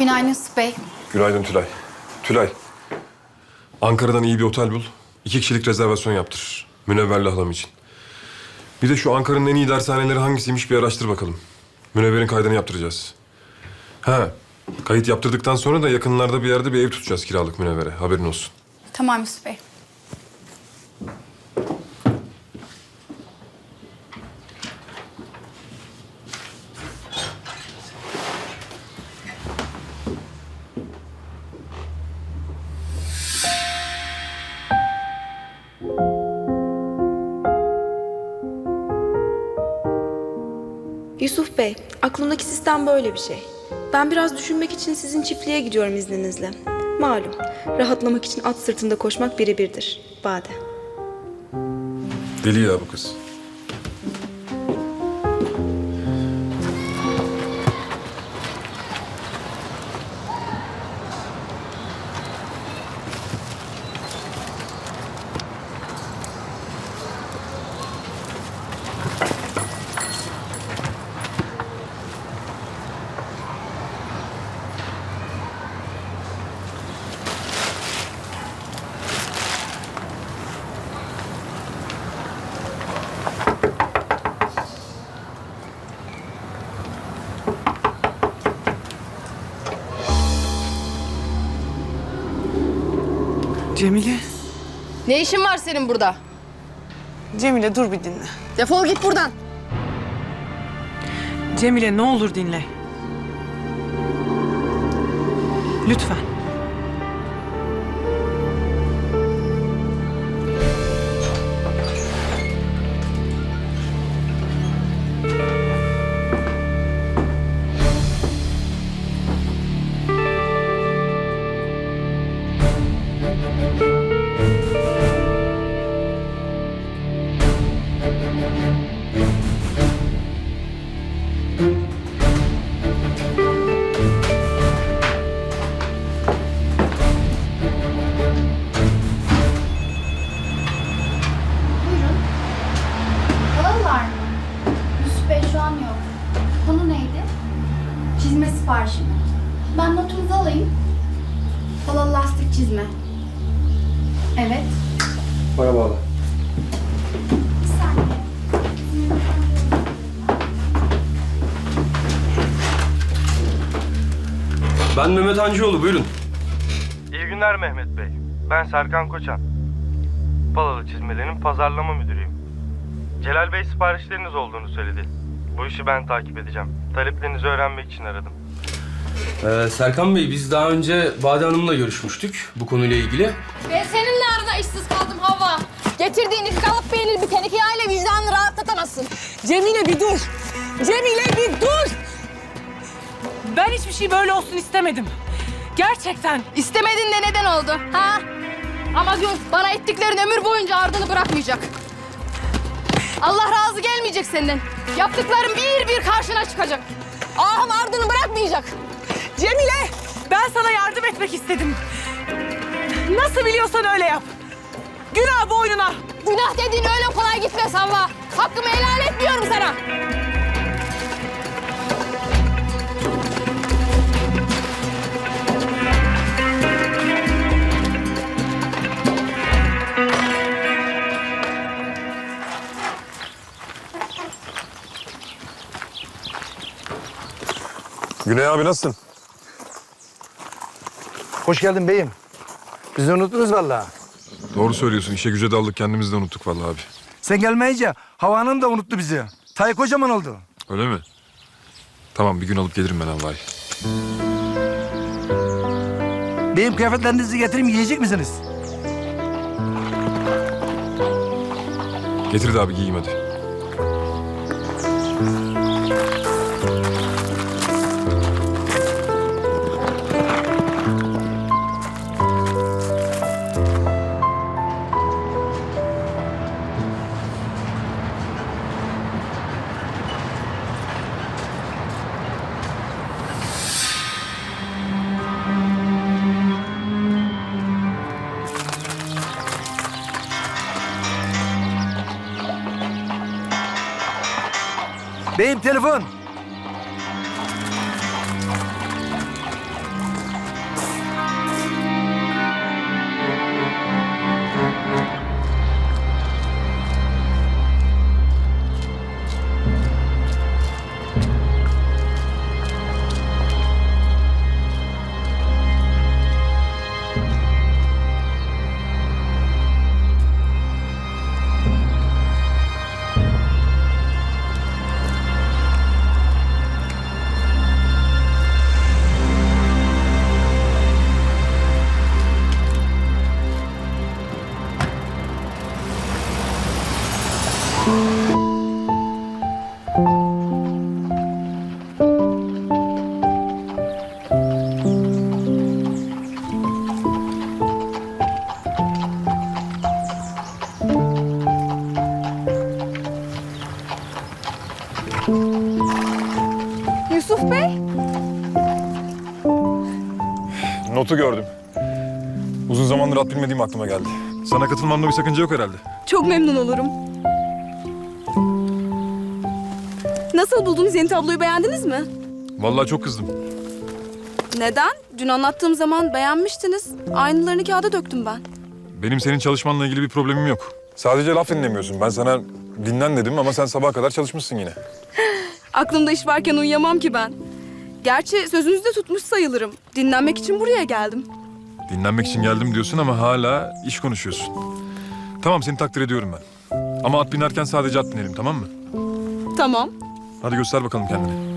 Günaydın Yusuf Bey. Günaydın Tülay. Tülay. Ankara'dan iyi bir otel bul. İki kişilik rezervasyon yaptır. Münevver'le halam için. Bir de şu Ankara'nın en iyi dershaneleri hangisiymiş bir araştır bakalım. Münevver'in kaydını yaptıracağız. Ha, kayıt yaptırdıktan sonra da yakınlarda bir yerde bir ev tutacağız kiralık Münevver'e. Haberin olsun. Tamam Yusuf Bey. Yusuf Bey, aklımdaki sistem böyle bir şey. Ben biraz düşünmek için sizin çiftliğe gidiyorum izninizle. Malum, rahatlamak için at sırtında koşmak birebirdir. Bade. Deli ya bu kız. Cemile. Ne işin var senin burada? Cemile dur bir dinle. Defol git buradan. Cemile ne olur dinle. Lütfen. Çizme siparişi mi? Ben notunuzu alayım. Halalı lastik çizme. Evet. Bana bağla. Bir saniye. Ben Mehmet Hancıoğlu buyurun. İyi günler Mehmet Bey. Ben Serkan Koçan. Palalı çizmelerinin pazarlama müdürüyüm. Celal Bey siparişleriniz olduğunu söyledi. Bu işi ben takip edeceğim. Taleplerinizi öğrenmek için aradım. Ee, Serkan Bey biz daha önce Bade Hanım'la görüşmüştük bu konuyla ilgili. Ben seninle arada işsiz kaldım hava. Getirdiğin iki kalıp peynir bir teneke yağıyla vicdanını rahatlatamazsın. Cemile bir dur. Cemile bir dur. Ben hiçbir şey böyle olsun istemedim. Gerçekten. İstemedin de neden oldu ha? Ama gün bana ettiklerin ömür boyunca ardını bırakmayacak. Allah razı gelmeyecek senden. Yaptıkların bir bir karşına çıkacak. Ahım ardını bırakmayacak. Cemile ben sana yardım etmek istedim. Nasıl biliyorsan öyle yap. Günah boynuna. Günah dediğin öyle kolay gitmez Havva. Hakkımı helal etmiyorum sana. Güney abi nasılsın? Hoş geldin beyim. Bizi unuttunuz vallahi. Doğru söylüyorsun. İşe güce daldık. Kendimizi de unuttuk vallahi abi. Sen gelmeyince Hava Hanım da unuttu bizi. Tay kocaman oldu. Öyle mi? Tamam bir gün alıp gelirim ben Havva'yı. Beyim kıyafetlerinizi getireyim giyecek misiniz? Getir de abi giyeyim hadi. Beyim telefon. Yusuf Bey? Notu gördüm. Uzun zamandır at bilmediğim aklıma geldi. Sana katılmamda bir sakınca yok herhalde. Çok memnun olurum. Nasıl buldunuz yeni tabloyu beğendiniz mi? Vallahi çok kızdım. Neden? Dün anlattığım zaman beğenmiştiniz. Aynılarını kağıda döktüm ben. Benim senin çalışmanla ilgili bir problemim yok. Sadece laf dinlemiyorsun. Ben sana dinlen dedim ama sen sabaha kadar çalışmışsın yine. Aklımda iş varken uyuyamam ki ben. Gerçi sözünüzü de tutmuş sayılırım. Dinlenmek için buraya geldim. Dinlenmek için geldim diyorsun ama hala iş konuşuyorsun. Tamam seni takdir ediyorum ben. Ama at binerken sadece at binelim tamam mı? Tamam. Hadi göster bakalım kendini.